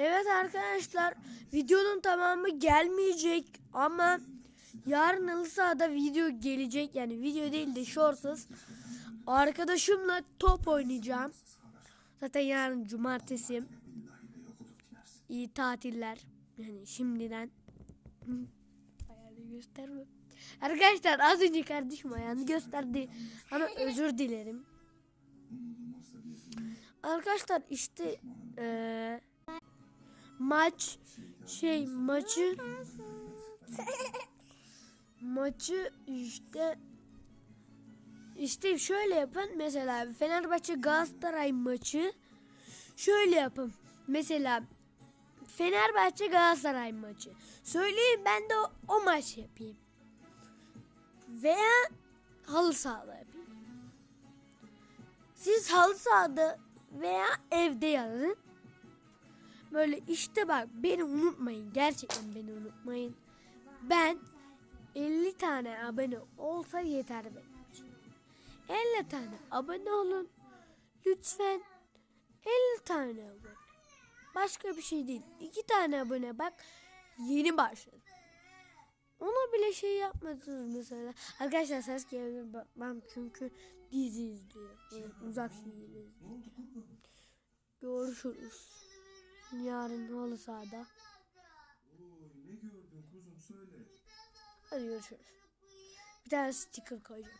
Evet arkadaşlar videonun tamamı gelmeyecek ama yarın halı sahada video gelecek yani video değil de shortsuz. Arkadaşımla top oynayacağım. Zaten yarın cumartesi. İyi tatiller. Yani şimdiden. Ayağını gösterme. Arkadaşlar az önce kardeşim ayağını gösterdi. Ama özür dilerim. Arkadaşlar işte eee maç şey maçı maçı işte işte şöyle yapın. Mesela Fenerbahçe Galatasaray maçı şöyle yapın. Mesela Fenerbahçe Galatasaray maçı. Söyleyin ben de o, o maç yapayım. Veya halı sahada yapayım. Siz halı sahada veya evde yazın Böyle işte bak beni unutmayın. Gerçekten beni unutmayın. Ben 50 tane abone olsa yeter benim için. 50 tane abone olun. Lütfen 50 tane abone. Başka bir şey değil. 2 tane abone bak yeni başladı. Ona bile şey yapmadınız mesela. Arkadaşlar ses gelebilir bakmam çünkü dizi izliyor. Böyle uzak şeyleri izliyor. Görüşürüz. Yarın halı sahada. Oy ne gördün kuzum söyle. Hadi görüşürüz. Bir tane sticker koyacağım.